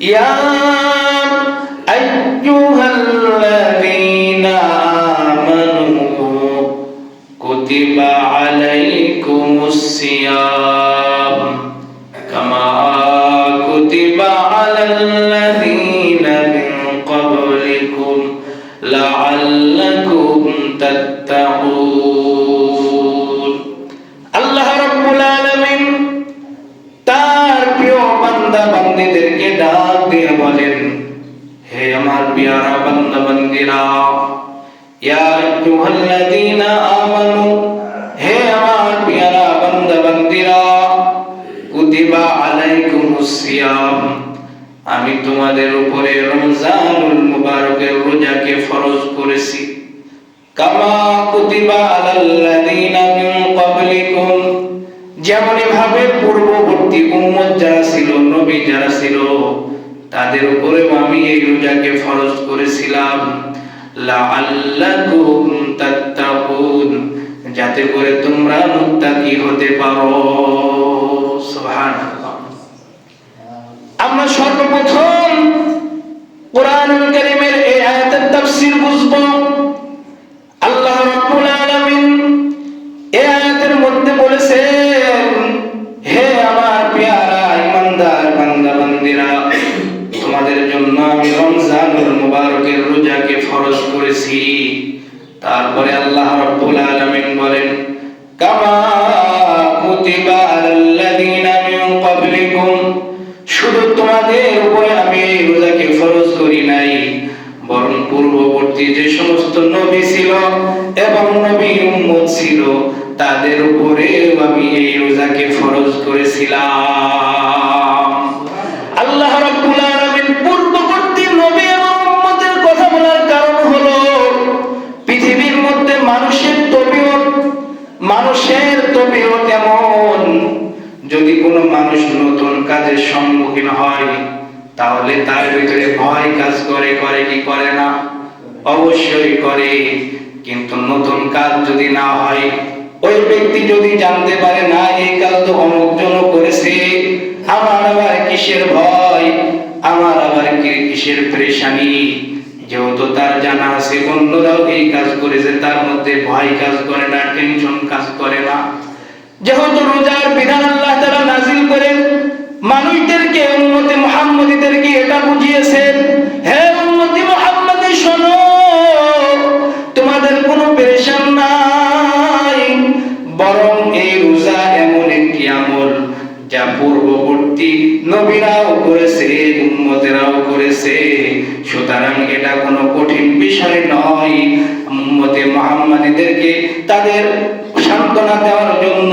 يا أيها الذين آمنوا كتب عليكم আমি তোমাদের উপরে রমজানুল মুবারকের রোজাকে ফরজ করেছি। কামা কুতিবা মিন ক্বাবলিকুম। যেমন ভাবে পূর্ববর্তী উম্মত যারা ছিল, নবী যারা ছিল, তাদের উপরেও আমি এই রোজাকে ফরজ করেছিলাম। লাআল্লাকুম তাত্তাকুন, যাতে করে তোমরা মুত্তাকি হতে পারো। সুবহানাল্লাহ। আমরা সর্বপ্রথম কোরআনুল কারীমের এই আয়াতের তাফসীর বুঝব। আল্লাহ রাব্বুল আলামিন এই আয়াতের মধ্যে বলেছেন, হে আমার পেয়ারা ইমানদার বান্দা বান্দিরা তোমাদের জন্য আমি রমজানুল মুবারকের রোজাকে ফরজ করেছি। তারপরে আল্লাহ রাব্বুল আলামিন বলেন, কামা কুতিবা আলাল্লাযীনা শুধু তোমাদের উপরে আমি এই রোজাকে ফরজ করি নাই। বরং পূর্ববর্তী যে সমস্ত নবী ছিল এবং নবী উম্মত ছিল, তাদের উপরে আমি এই রোজাকে ফরজ করেছিলাম। আল্লাহ রাব্বুল আলামিন পূর্ববর্তী নবী এবং উম্মতের কথা বলার কারণ হলো, পৃথিবীর মধ্যে মানুষের তবিয়ত মানুষের তবিয়ত এমন। যদি কোনো মানুষ নতুন কাজের সম্মুখীন হয়, তাহলে তার ভিতরে ভয় কাজ করে করে কি করে না? অবশ্যই করে, কিন্তু নতুন কাজ যদি না হয়, ওই ব্যক্তি যদি জানতে পারে, না, এই কাজ তো অমুক জন করেছে, আমার আবার কিসের ভয়? আমার আবার কিসের পরেশানি? যেহেতু তার জানা আছে অন্যরাও এই কাজ করেছে, তার মধ্যে ভয় কাজ করে না, টেনশন কাজ করে না। যেহেতু রোজার বিধান আল্লাহ তাআলা নাজিল করেন মানুষদেরকে, উম্মতে মুহাম্মদীদেরকে এটা বুঝিয়েছেন, হে উম্মতে মুহাম্মদী, শোনো, তোমাদের কোনো পেরেশান নাই, বরং এই রোজা এমন একটি আমল যা পূর্ববর্তী নবীরাও করেছে, উম্মতেরাও করেছে। সুতরাং এটা কোনো কঠিন বিষয় নয়। উম্মতে মুহাম্মাদীদেরকে তাদের সান্ত্বনা দেওয়ার জন্য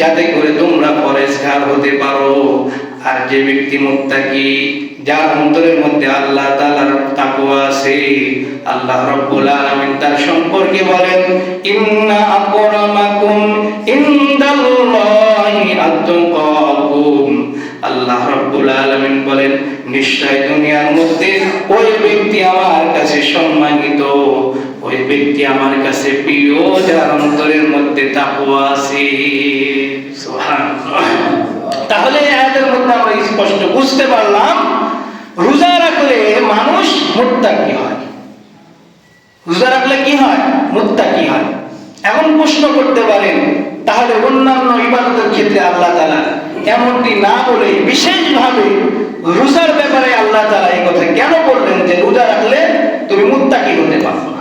যাতে করে তোমরা পরেশগার হতে পারো। আর যে ব্যক্তি মুত্তাকি, যার অন্তরের মধ্যে আল্লাহ তাআলার তাকওয়া আছে, আল্লাহ রাব্বুল আলামিন তার সম্পর্কে বলেন, ইন্না আকরামাকুম ইনদাল্লাহি আতকাকুম আল্লাহ রাব্বুল আলামিন বলেন, নিশ্চয় দুনিয়ার মধ্যে ওই ব্যক্তি আমার কাছে সম্মানিত। ওই ব্যক্তি আমার কাছে প্রিয়, যার অন্তরের মধ্যে তাকওয়া আছে। তাহলে আয়াতের মধ্যে আমরা স্পষ্ট বুঝতে পারলাম, রোজা রাখলে মানুষ মুত্তাকি হয়। রোজা রাখলে কি হয়? মুত্তাকি হয়। এখন প্রশ্ন করতে পারেন, তাহলে অন্যান্য ইবাদতের ক্ষেত্রে আল্লাহ তাআলা এমনটি না বলে বিশেষভাবে রোজার ব্যাপারে আল্লাহ তাআলা এই কথা কেন বললেন যে রোজা রাখলে তুমি মুত্তাকি হতে পারবে না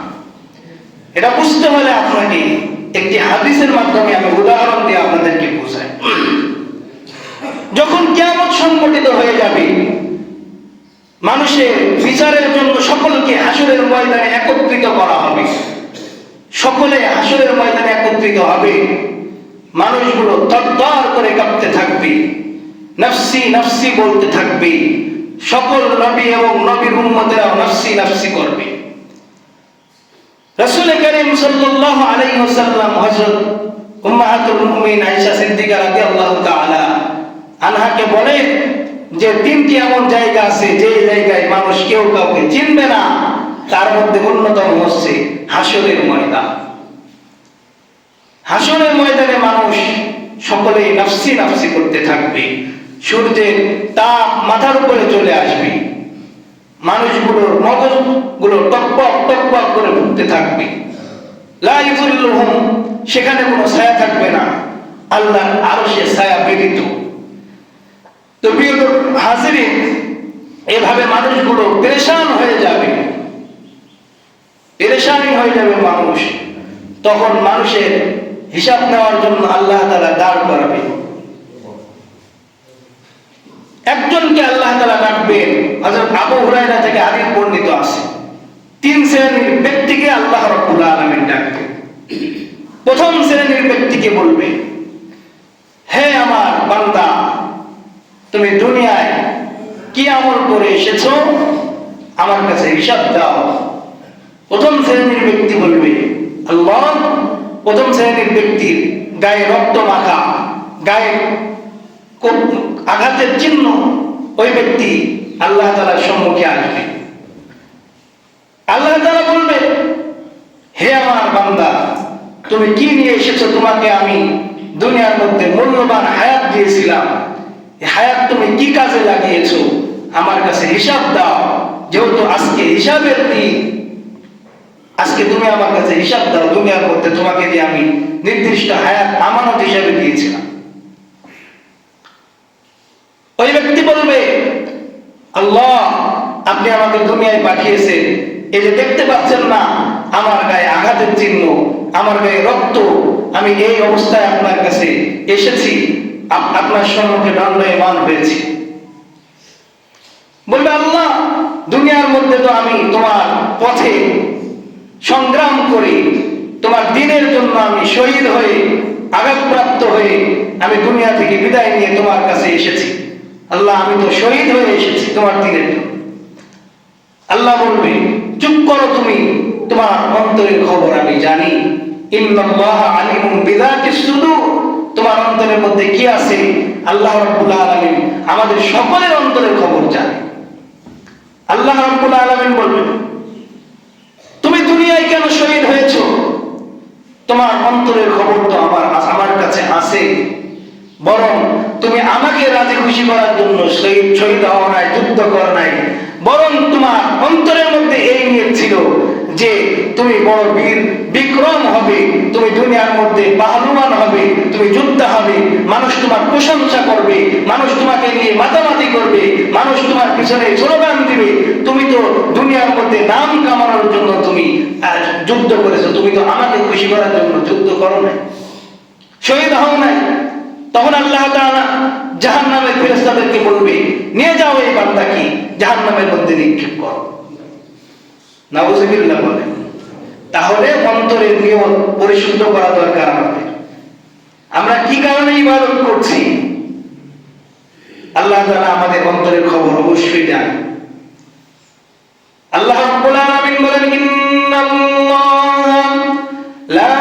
এটা বুঝতে হলে আপনাকে একটি হাদিসের মাধ্যমে আমি উদাহরণ দিয়ে আপনাদেরকে বোঝাই। যখন কিয়ামত সংগঠিত হয়ে যাবে, মানুষের বিচারের জন্য সকলকে হাসুরের ময়দানে একত্রিত করা হবে। সকলে হাসুরের ময়দানে একত্রিত হবে। মানুষগুলো তরতর করে কাঁপতে থাকবে। নফসি নফসি বলতে থাকবে। সকল নবী এবং নবীর উম্মতেরা নফসি নফসি করবে। বলে যে তিনটি এমন জায়গা আছে, যে জায়গায় মানুষ কেউ কাউকে চিনবে না, তার মধ্যে অন্যতম হচ্ছে হাসরের ময়দান। হাসরের ময়দানে মানুষ সকলেই নাফসি নাফসি করতে থাকবে। সূর্যের তাপ মাথার উপরে চলে আসবে। মানুষগুলোর মগজ মগজগুলো টকপক টকপক করে ঘুরতে থাকবে। সেখানে কোনো ছায়া থাকবে না। আল্লাহ আরও সে ছায়া ব্যতীত। তো প্রিয় এভাবে মানুষগুলো পেরেশান হয়ে যাবে। পেরেশানি হয়ে যাবে মানুষ। তখন মানুষের হিসাব নেওয়ার জন্য আল্লাহ তালা দাঁড় করাবে। একজনকে আল্লাহ তালা ডাকবেন হযরত আবু হুরায়রা থেকে আগে বর্ণিত আছে। তিন শ্রেণির ব্যক্তিকে আল্লাহ রাব্বুল আলামিন ডাকবেন প্রথম শ্রেণির ব্যক্তিকে বলবে, হে আমার বান্দা, তুমি দুনিয়ায় কি আমল করে এসেছ? আমার কাছে হিসাব দাও। প্রথম শ্রেণির ব্যক্তি বলবে, আল্লাহ, প্রথম শ্রেণির ব্যক্তির গায়ে রক্ত মাখা, গায়ে আঘাতের চিহ্ন ওই ব্যক্তি আল্লাহ তালার সম্মুখে আসবে। আল্লাহ তালা বলবে, হে আমার বান্দা, তুমি কি নিয়ে এসেছ? তোমাকে আমি দুনিয়ার মধ্যে মূল্যবান হায়াত দিয়েছিলাম। হায়াত তুমি কি কাজে লাগিয়েছো? আমার কাছে হিসাব দাও। যেহেতু আজকে হিসাবের দিন, আজকে তুমি আমার কাছে হিসাব দাও। দুনিয়ার মধ্যে তোমাকে দিয়ে আমি নির্দিষ্ট হায়াত, আমানত হিসাবে দিয়েছিলাম। ওই ব্যক্তি বলবে, আল্লাহ, আপনি আমাকে দুনিয়ায় পাঠিয়েছেন। এই যে দেখতে পাচ্ছেন না, আমার গায়ে আঘাতের চিহ্ন, আমার গায়ে রক্ত, আমি এই অবস্থায় আপনার কাছে এসেছি, আপ- আপনার সম্মুখে দণ্ডায়মান হয়েছি। বলবে, আল্লাহ, দুনিয়ার মধ্যে তো আমি তোমার পথে সংগ্রাম করে, তোমার দিনের জন্য আমি শহীদ হয়ে, আঘাতপ্রাপ্ত হয়ে, আমি দুনিয়া থেকে বিদায় নিয়ে তোমার কাছে এসেছি। আল্লাহ, আমি তো শহীদ হয়ে এসেছি তোমার দিনের আল্লাহ বলবে, চুপ করো তুমি, তোমার অন্তরের খবর আমি জানি। তোমার অন্তরের মধ্যে কি আছে? আল্লাহ রাব্বুল আলামিন আমাদের সকলের অন্তরের খবর জানে। আল্লাহ রাব্বুল আলামিন বলবেন তুমি দুনিয়ায় কেন শহীদ হয়েছ? তোমার অন্তরের খবর তো আমার আমার কাছে আছে। বরং তুমি আমাকে রাজি খুশি করার জন্য শহীদ শহীদ হওয়া নাই, যুদ্ধ করা নাই। বরং তোমার অন্তরের মধ্যে এই নিয়ে ছিল যে তুমি বড় বীর, বিক্রম হবে, তুমি দুনিয়ার মধ্যে পাহলুমান হবে, তুমি যোদ্ধা হবে, মানুষ তোমার প্রশংসা করবে, মানুষ তোমাকে নিয়ে মাতামাতি করবে, মানুষ তোমার পিছনে স্লোগান দিবে। তুমি তো দুনিয়ার মধ্যে নাম কামানোর জন্য তুমি যুদ্ধ করেছ, তুমি তো আমাকে খুশি করার জন্য যুদ্ধ করো নাই। শহীদ হও নাই। তখন আল্লাহ তাআলা জাহান্নামের ফেরেশতাদেরকে বলবে, নিয়ে যাও এই বান্দাকে, জাহান্নামের মধ্যে নিক্ষেপ করো। নাউজুবিল্লাহ বলে। তাহলে অন্তরের নিয়ম পরিশুদ্ধ করা দরকার আমাদের। আমরা কি কারণে ইবাদত করছি? আল্লাহ তাআলা আমাদের অন্তরের খবর অবশ্যই জানেন। আল্লাহ বলেন লা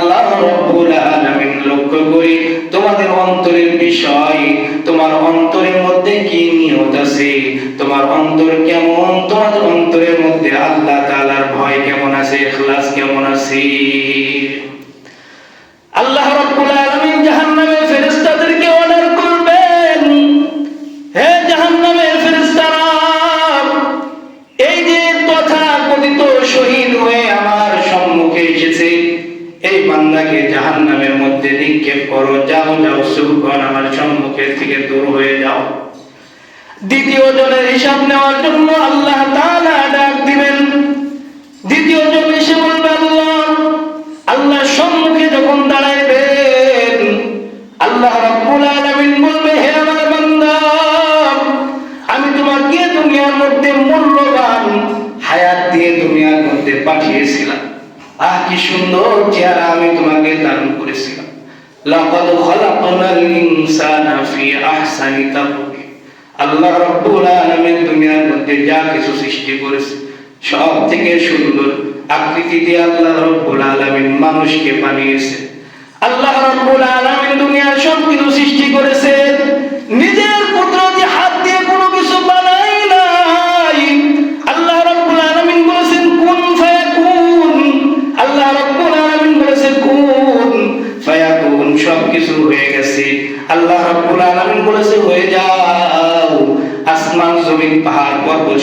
করি তোমাদের অন্তরের বিষয়, তোমার অন্তরের মধ্যে কি নিয়ত আছে, তোমার অন্তর কেমন তোমাদের অন্তরের মধ্যে আল্লাহ তাআলার ভয় কেমন আছে, ইখলাস কেমন আছে? আল্লাহ রাব্বুল হিসাব নেওয়ার জন্য আল্লাহ তাআলা ডাক দিবেন। দ্বিতীয় জন এসে বলবে, আল্লাহ আল্লাহ সম্মুখে যখন দাঁড়াইবেন, আল্লাহ রাব্বুল আলামিন বলবে, হে আমার বান্দা, আমি তোমাকে দুনিয়ার মধ্যে মূল্যবান হায়াত দিয়ে দুনিয়ার মধ্যে পাঠিয়েছিলাম? আহ, কি সুন্দর চেহারা আমি তোমাকে দান করেছিলাম। লাকাদ খালাকনাল ইনসানা ফি আহসানি তাকওয়িম আল্লাহ রব্বুল আলামিন দুনিয়ার মধ্যে যা কিছু সৃষ্টি করেছে সব থেকে সুন্দর আকৃতি দিয়ে আল্লাহ রব্বুল আলামিন মানুষকে বানিয়েছে। আল্লাহ রব্বুল আলামিন দুনিয়ার সব কিছু সৃষ্টি করেছে নিজের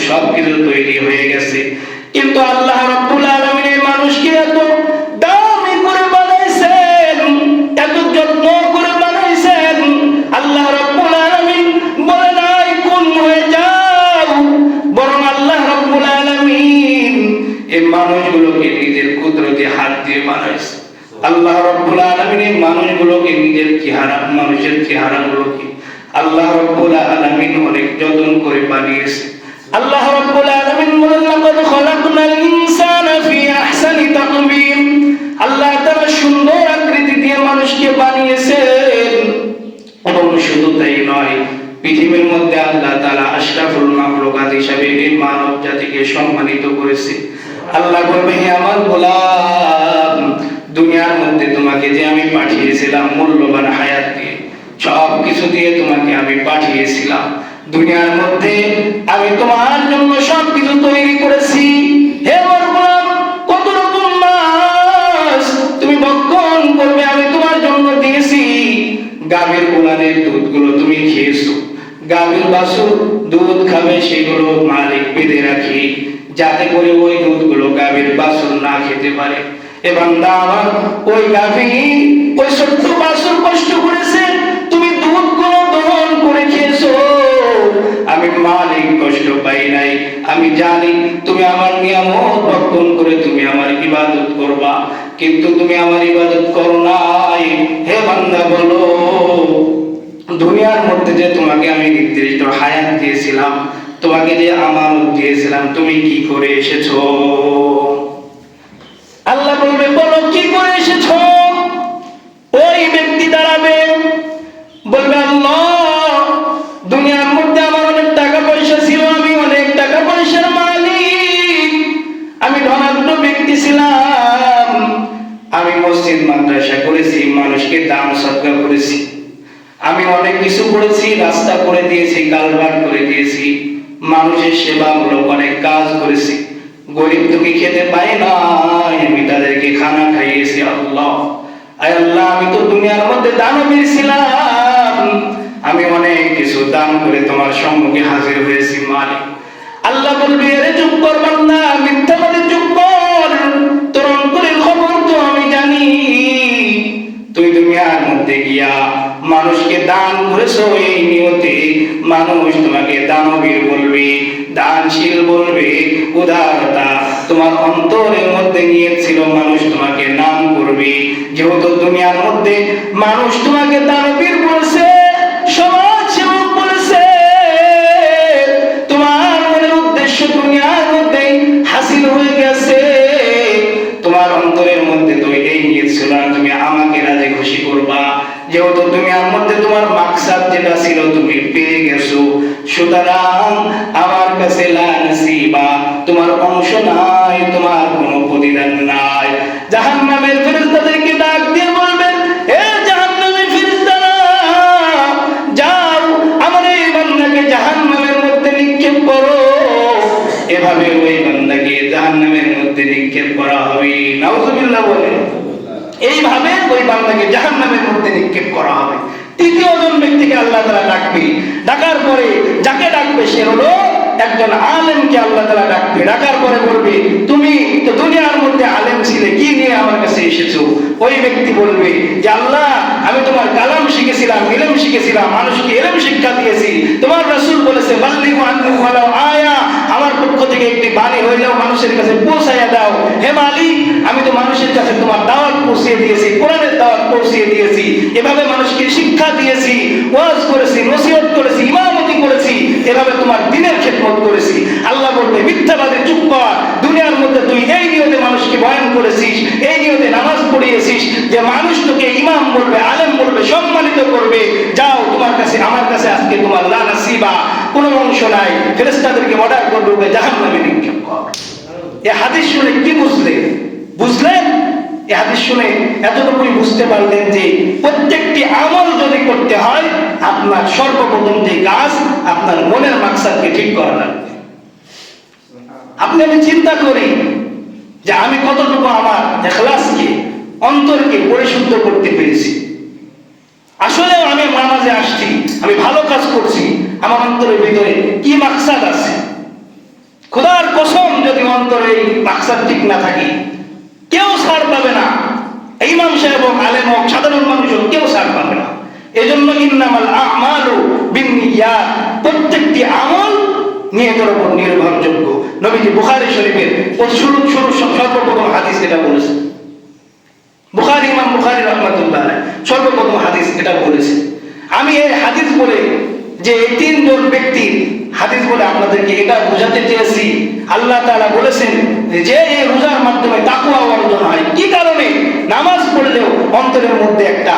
সব কিছু তৈরি হয়ে গেছে। কিন্তু আল্লাহ রাব্বুল আলামিন এই মানুষকে এত দামি করে বানাইছেন, এত যত্ন করে বানাইছেন, আল্লাহ রাব্বুল আলামিন বলে নাই, কোন হয়ে যাও। বরং আল্লাহ রাব্বুল আলামিন এই মানুষগুলোকে নিজের কুদরতি হাত দিয়ে বানাইছে। আল্লাহ রাব্বুল আলামিন এই মানুষগুলোকে নিজের চেহারা, মানুষের চেহারাগুলোকে আল্লাহ রাব্বুল আলামিন অনেক যত্ন করে বানিয়েছে। আল্লাহ রাব্বুল আলামিন বলেন, লাকাদ খালাকনাল ইনসানা ফি আহসানি তাকবীর। আল্লাহ তাআলা সুন্দর আকৃতি দিয়ে মানুষকে বানিয়েছেন। এবং শুধু তাই নয়, পৃথিবীর মধ্যে আল্লাহ তাআলা আশরাফুল মাখলুকাত হিসাবে এই মানব জাতিকে সম্মানিত করেছে। আল্লাহ বলবে, হে আমার গোলাম, দুনিয়ার মধ্যে তোমাকে যে আমি পাঠিয়েছিলাম, মূল্যবান হায়াত দিয়ে সব কিছু দিয়ে তোমাকে আমি পাঠিয়েছিলাম। দুনিয়ার মধ্যে আমি তোমার জন্য সব কিছু তৈরি করেছি। হে আমার কত রকম তুমি করবে আমি তোমার জন্য দিয়েছি। গাভীর দুধগুলো তুমি খেয়েছো। গাভীর দুধ খাবে সেগুলো মালিক বেঁধে রাখি। যাতে করে ওই দুধগুলো গাভীর বাছুর না খেতে পারে। এবং আমার, ওই গাভী, ওই ছোট্ট নাই। আমি জানি তুমি আমার নিয়ামত ভক্ষণ করে তুমি আমার ইবাদত করবা, কিন্তু তুমি আমার ইবাদত করো নাই। হে বান্দা, বলো, দুনিয়ার মধ্যে যে তোমাকে আমি নির্দিষ্ট হায়াত দিয়েছিলাম, তোমাকে যে আমানত দিয়েছিলাম, তুমি কি করে এসেছ? আমি অনেক কিছু দান করে তোমার সম্মুখে হাজির হয়েছি, মালিক। আল্লাহ বলবে এরে চুপ কর বান্দা মিথ্যাবাদী চুপ কর। তোর অন্তরের খবর তো আমি জানি। তুই দুনিয়ার মধ্যে গিয়া মানুষকে দান করেছ এই নিয়তে। মানুষ তোমাকে দানবীর বলবে, দানশীল বলবে। উদারতা তোমার অন্তরের মধ্যে নিয়েছিল মানুষ তোমাকে নাম করবে। যেহেতু দুনিয়ার মধ্যে মানুষ তোমাকে দানবীর বলছে মাকসাদ যেটা ছিল, তুমি পেয়ে গেছো। সুতরাং আমার কাছে লা নাসিবা তোমার অংশ নাই, তোমার কোনো প্রতিদান নাই। জাহান্নামের ফেরেশতাদেরকে ডাক দিয়ে বলবেন হে জাহান্নামের ফেরেশতারা, যাও, আমার এই বান্দাকে জাহান্নামের মধ্যে নিক্ষেপ করো। এভাবে ওই বান্দাকে জাহান্নামের মধ্যে নিক্ষেপ করা হবে। নাউজুবিল্লাহ বলে এইভাবে ওই বান্দাকে জাহান্নামের মধ্যে নিক্ষেপ করা হবে। তৃতীয় জন ব্যক্তিকে আল্লাহ তারা ডাকবে। ডাকার পরে যাকে ডাকবে সে হলো একজন আলেমকে আল্লাহ তাআলা ডাকবে। ডাকার পরে বলবে, তুমি তো দুনিয়ার মধ্যে আলেম ছিলে, কি নিয়ে আমার কাছে এসেছ? ওই ব্যক্তি বলবে যে, আল্লাহ, আমি তোমার কালাম শিখেছিলাম, ইলম শিখেছিলাম, মানুষকে ইলম শিক্ষা দিয়েছি। তোমার রাসূল বলেছে ওয়ালাউ আয়া আমার পক্ষ থেকে একটি বাণী হইলেও মানুষের কাছে পৌঁছাইয়া দাও। হে মালিক, আমি তো মানুষের কাছে তোমার দাওয়াত পৌঁছিয়ে দিয়েছি, কোরআনের দাওয়াত পৌঁছিয়ে দিয়েছি। এভাবে মানুষকে শিক্ষা দিয়েছি, ওয়াজ করেছি, নসিহত করেছি করেছি এভাবে তোমার দিনের খেদমত করেছি, আল্লাহ বলবে, মিথ্যাবাদে, চুপ কর। দুনিয়ার মধ্যে তুই এই নিয়তে মানুষকে বয়ান করেছিস, এই নিয়তে নামাজ পড়িয়েছিস, যে মানুষ তোকে ইমাম বলবে, আলেম বলবে, সম্মানিত করবে, যাও তোমার কাছে, আমার কাছে আজকে তোমার লানাসিবা কোনো অংশ নাই ফেরেস্তাদেরকে অর্ডার করবে জাহান নামে নিক্ষেপ কর। এ হাদিস শুনে কি বুঝলে? বুঝলেন? এ হাদিস শুনে এতটুকুই বুঝতে পারলেন যে প্রত্যেকটি আমল যদি করতে হয়, আপনার সর্বপ্রথম যে কাজ, আপনার মনের মাকসাদকে ঠিক করা লাগবে। আপনি আমি চিন্তা করি যে আমি কতটুকু আমার এখলাসকে, অন্তরকে পরিশুদ্ধ করতে পেরেছি। আসলে আমি নামাজে আসছি, আমি ভালো কাজ করছি, আমার অন্তরের ভিতরে কি মাকসাদ আছে? খোদার কসম যদি অন্তরে এই মাকসাদ ঠিক না থাকে ছাড় পাবে না। ইমাম সাহেব হোক আলেম হোক সাধারণ মানুষ হোক কেউ ছাড় পাবে না। ইন্নামাল প্রত্যেকটি আমল নিয়তের উপর নির্ভরযোগ্য। নবীজি বুখারী শরীফের শুরু শুরু সর্বপ্রথম হাদিস এটা বলেছে। বুখারী, ইমাম রহমাতুল্লাহ সর্বপ্রথম হাদিস এটা বলেছে। আমি এই হাদিস বলে যে তিনজন ব্যক্তির হাদিস বলে আপনাদেরকে এটা বোঝাতে চেয়েছি। আল্লাহ তাআলা বলেছেন যে এই রোজার মাধ্যমে তাকওয়া অর্জন হয়, কি কারণে? নামাজ পড়লেও অন্তরের মধ্যে একটা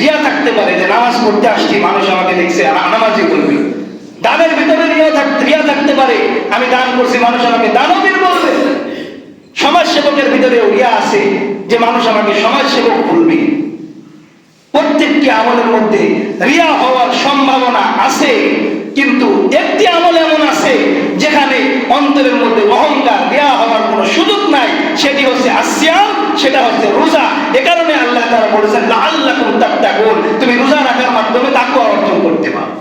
রিয়া থাকতে পারে যে নামাজ পড়তে আসছি, মানুষ আমাকে দেখছে, আর নামাজি বলবে। দানের ভিতরে রিয়া থাকতে রিয়া থাকতে পারে। আমি দান করছি, মানুষ আমাকে দানবীর বলবে। সমাজ সেবকের ভিতরে ইয়া আছে যে মানুষ আমাকে সমাজ সেবক বলবে। প্রত্যেকটি আমলের মধ্যে রিয়া হওয়ার সম্ভাবনা আছে, কিন্তু একটি আমল এমন আছে যেখানে অন্তরের মধ্যে অহংকার, রিয়া হওয়ার কোনো সুযোগ নাই, সেটি হচ্ছে আসিয়াম সেটা হচ্ছে রোজা। এ কারণে আল্লাহ তারা বলেছেন আল্লাহ তাত্তাকুন। তুমি রোজা রাখার মাধ্যমে তাকুয়া অর্জন করতে পারো।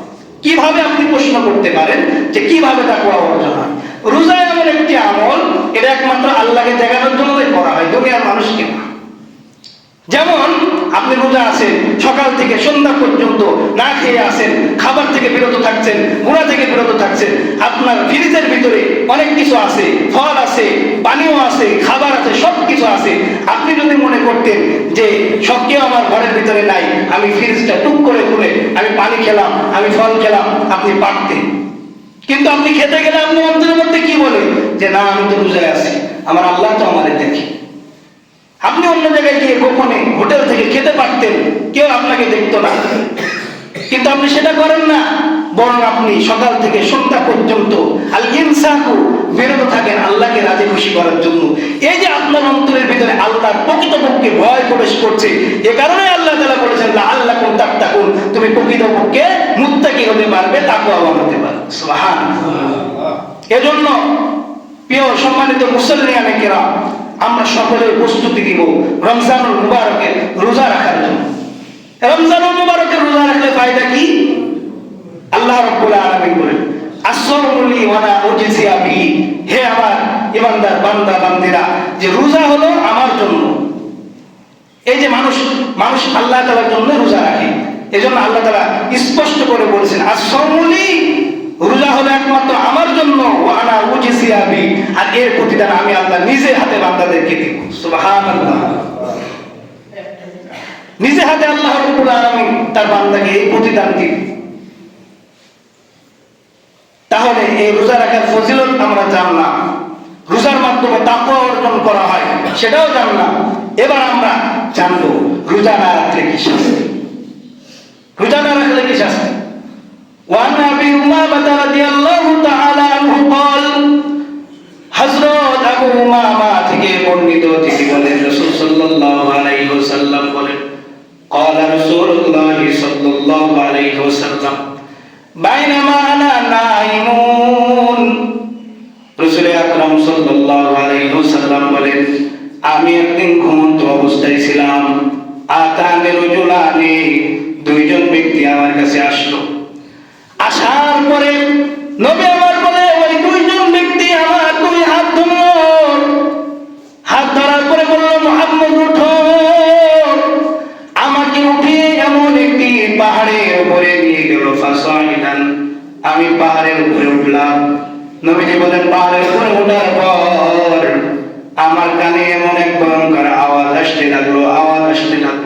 কীভাবে আপনি প্রশ্ন করতে পারেন যে কীভাবে তাকুয়া অর্জন হয়? রোজা এমন একটি আমল, এটা একমাত্র আল্লাহকে দেখানোর জন্যই করা হয়, দুনিয়ার মানুষকে না। যেমন আপনি রোজা আছেন, সকাল থেকে সন্ধ্যা পর্যন্ত না খেয়ে আসেন খাবার থেকে বিরত থাকছেন, ঘোরা থেকে বিরত থাকছেন, আপনার ফ্রিজের ভিতরে অনেক কিছু আছে, ফল আছে, পানীয় আছে, খাবার আছে সব কিছু আছে। আপনি যদি মনে করতেন যে সব কেউ আমার ঘরের ভিতরে নাই, আমি ফ্রিজটা টুক করে খুলে আমি পানি খেলাম, আমি ফল খেলাম, আপনি পারতেন। কিন্তু আপনি খেতে গেলে আপনি অন্তরের মধ্যে কি বলে যে না, আমি তো রোজায় আছি, আমার আল্লাহ তো আমাদের দেখি। আপনি অন্য জায়গায় গিয়ে গোপনে হোটেল থেকে খেতে পারতেন, কেউ আপনাকে দেখতো না। কিন্তু আপনি সেটা করেন না, বরং আপনি সকাল থেকে সন্ধ্যা পর্যন্ত আল ইনসাকু থাকেন আল্লাহকে রাজি খুশি করার জন্য। এই যে আপনার অন্তরের ভিতরে আল্লাহর প্রকৃতপক্ষে ভয় প্রবেশ করছে, এ কারণে আল্লাহ তাআলা বলেছেন আল্লাহ কোন তাকুন তুমি প্রকৃতপক্ষে মুত্তাকি হতে পারবে তাকওয়া হতে পারবে। এজন্য প্রিয় সম্মানিত মুসল্লিয়ানে কেরাম আমরা সকলে প্রস্তুতি দিব রমজানুল মুবারকের রোজা রাখার জন্য। রমজানুল মুবারকের রোজা রাখলে ফায়দা কি? আল্লাহ রাব্বুল আলামিন বলেন আসরুলি ওয়ানা উজিসিয়া বি হে আমার ইমানদার বান্দা, বান্দিরা, যে রোজা হলো আমার জন্য। এই যে মানুষ মানুষ আল্লাহ তাআলার জন্য রোজা রাখে, এজন্য আল্লাহ তাআলা স্পষ্ট করে বলেছেন আসরুলি রোজা হলো একমাত্র আমার জন্য ওয়ানা উজিসিয়া বি আর এর প্রতিদান আমি আল্লাহ নিজে হাতে বান্দাদেরকে দিব সুবহানাল্লাহ নিজে হাতে আল্লাহ রাব্বুল আলামিন তার বান্দাকে এই প্রতিদান দিবে তাহলে এই রোজা রাখার ফজিলত আমরা জানলাম রোজার মাধ্যমে তাকওয়া অর্জন করা হয় সেটাও জানলাম এবার আমরা জানবো রোজা না রাখলে কি শাস্তি রোজা না রাখলে কি শাস্তি وعن ابي امامه رضي الله تعالى عنه قال হযরত আবু উমামা থেকে বর্ণিত তিনি বলেন রাসূল সাল্লাল্লাহু আলাইহি ওয়াসাল্লাম বলেন قال رسول الله صلى الله عليه وسلم বাইনামা আনা নাইমুন রাসূল আকরাম সাল্লাল্লাহু আলাইহি ওয়াসাল্লাম বলেন আমি একদিন ঘুমন্ত অবস্থায় ছিলাম আতানে রজুলানি দুইজন ব্যক্তি আমার কাছে আসলো আসার পরে নবী আমি পাহাড়ের উপরে উঠলাম। নবীজি বলেন, পাহাড়ের উপরে ওঠার পর আমার কানে এমন এক ভয়ঙ্কর আওয়াজ আসতে লাগল, আওয়াজ আসতে লাগল।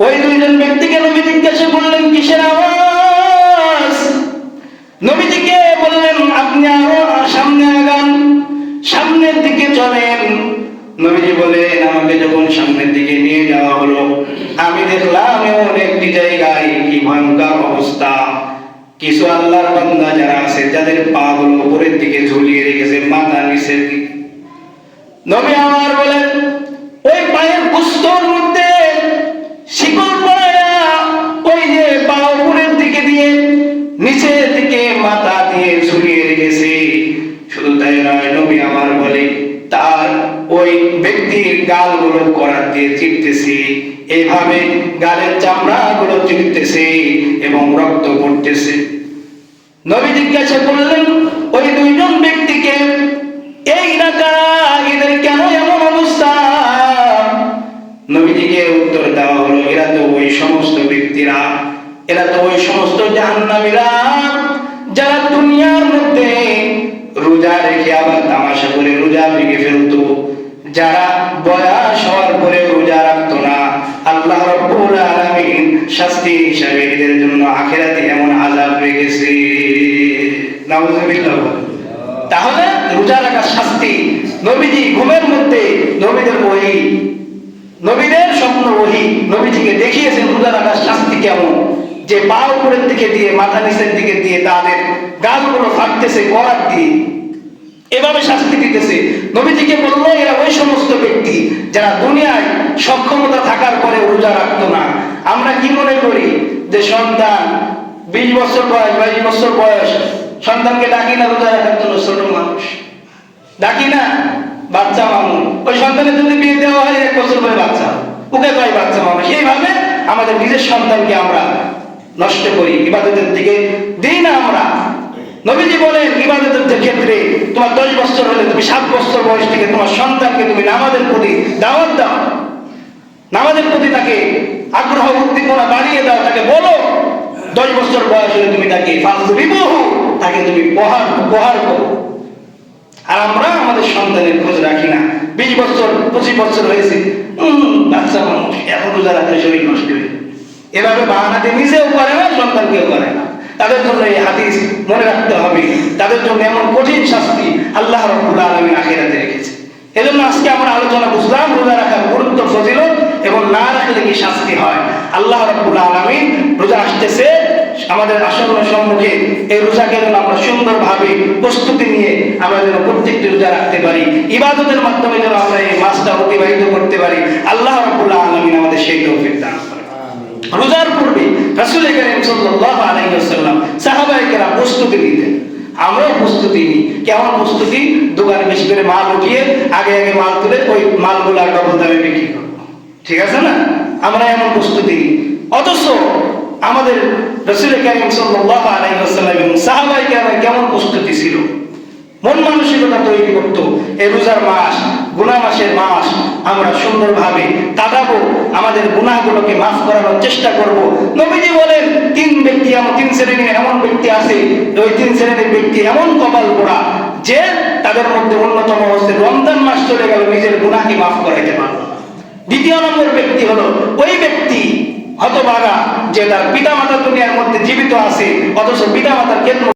ওই দুইজন ব্যক্তিকে নবী জিজ্ঞাসা করলেন, কিসের আওয়াজ? নবীজিকে বললেন, আপনি আরও সামনে আগান, সামনের দিকে চলেন। নবীজি বলেন, আমাকে যখন সামনের দিকে নিয়ে যাওয়া হলো আমি দেখলাম এমন একটি জায়গায় কি ভয়ঙ্কর অবস্থা। কিছু আল্লাহর বান্দা যারা আছে, যাদের পা গুলো উপরের দিকে ঝুলিয়ে রেখেছে, মাথা নিচের দিকে। নবী আমার বলেন করার দিয়ে গালের চামড়া গুলো এবং রক্ত পড়তেছে। নবী জিজ্ঞাসা করলেন, ওই দুইজন ব্যক্তিকে এই এদের কেন এমন অবস্থা? নবীজিকে উত্তর দেওয়া হলো, এরা তো ওই সমস্ত ব্যক্তিরা, এরা তো ওই সমস্ত জাহান্নামীরা, যারা দুনিয়ার মধ্যে রোজা রেখে আবার তামাশা করে রোজা ভেঙে ফেলতো, যারা বয়স শাস্তি হিসাবে এদের জন্য আখেরাতে এমন আযাব রেখেছে। নাউজুবিল্লাহ। তাহলে রোজা রাখার শাস্তি নবীজি ঘুমের মধ্যে নবীদের ওই নবীদের স্বপ্ন ওহি, নবীজিকে দেখিয়েছেন রোজা রাখার শাস্তি কেমন? যে পা উপরের দিকে দিয়ে, মাথা নিচের দিকে দিয়ে তাদের গালগুলো ফাটতেছে করার দিয়ে। এভাবে শাস্তি দিতেছে। নবীজিকে বলল, এরা ওই সমস্ত ব্যক্তি যারা দুনিয়ায় সক্ষমতা থাকার পরে রোজা রাখতো না। আমরা কি মনে করি যে সন্তান বিশ বছর বয়স, বাইশ বছর বয়স, সন্তানকে ডাকি না, রোজা রাখার জন্য ছোট মানুষ। ডাকি না, বাচ্চা মানুষ ওই সন্তানের যদি বিয়ে দেওয়া হয়, এক বছর পরে বাচ্চা ওকে কয় বাচ্চা মানুষ? এইভাবে আমাদের নিজের সন্তানকে আমরা নষ্ট করি ইবাদতের দিকে। দিই না আমরা। নবীজি বলেন, ইবাদতের ক্ষেত্রে তোমার দশ বছর হলে তুমি সাত বছর বয়স থেকে তোমার সন্তানকে তুমি নামাজের প্রতি দাওয়াত দাও। নামাজের প্রতি তাকে আগ্রহ উদ্দীপনা বাড়িয়ে দাও, তাকে বলো, দশ বছর বয়স হলে তুমি তাকে ফালতু বিবাহ তাকে তুমি প্রহার প্রহার করো আর আমরা আমাদের সন্তানের খোঁজ রাখি না। বিশ বছর, পঁচিশ বছর হয়েছে বাচ্চা মানুষ এখন রোজা রাখলে শরীর নষ্ট হয়ে। এভাবে বাহানাতে নিজেও করে না, সন্তানকেও করে না। তাদের জন্য এই হাদিস মনে রাখতে হবে। তাদের জন্য এমন কঠিন শাস্তি আল্লাহ রব্বুল আলমী আখেরাতে রেখেছে। এজন্য আজকে আমরা আলোচনা বুঝলাম, রোজা রাখার গুরুত্ব, ফজিলত এবং না রাখলে কি শাস্তি হয়? আল্লাহ রব্বুল আলমিন রোজা আসতেছে আমাদের আসন্ন সম্মুখে এই রোজাকে যেন আমরা সুন্দরভাবে প্রস্তুতি নিয়ে আমরা যেন প্রত্যেকটি রোজা রাখতে পারি ইবাদতের মাধ্যমে যেন আমরা এই মাসটা অতিবাহিত করতে পারি আল্লাহ রব্বুল্লাহ আলমিন আমাদের সেই তৌফিক দান রোজার পূর্বে রাসূল করিম সাল্লাল্লাহু আলাইহি ওয়াসাল্লাম সাহাবায়ে কেরাম প্রস্তুতি নিতেন। আমরাও প্রস্তুতি নিই। কেমন প্রস্তুতি? দোকানে বেশি করে মাল উঠিয়ে আগে আগে মাল তুলে ওই মালগুলো আর ডবল দামে বিক্রি করব ঠিক আছে না? আমরা এমন প্রস্তুতি অথচ আমাদের রসুল কেমন প্রস্তুতি ছিল? মন মানসিকতা তৈরি করতো। এই রোজার মাস, গুনা মাসের মাস, আমরা সুন্দরভাবে কাটাবো, আমাদের গুনাহগুলোকে মাফ করানোর চেষ্টা করব। নবীজি বলেন, তিন ব্যক্তি এমন, তিন শ্রেণির এমন ব্যক্তি আছে, ওই তিন শ্রেণির ব্যক্তি এমন কপাল পোড়া, যে তাদের মধ্যে অন্যতম হচ্ছে রমজান মাস চলে গেল, নিজের গুনাহকে মাফ করাইতে পারল না। দ্বিতীয় নম্বর ব্যক্তি হলো ওই ব্যক্তি হতভাগা যে তার পিতা মাতা দুনিয়ার মধ্যে জীবিত আছে, অথচ পিতা মাতার ক্ষেত্র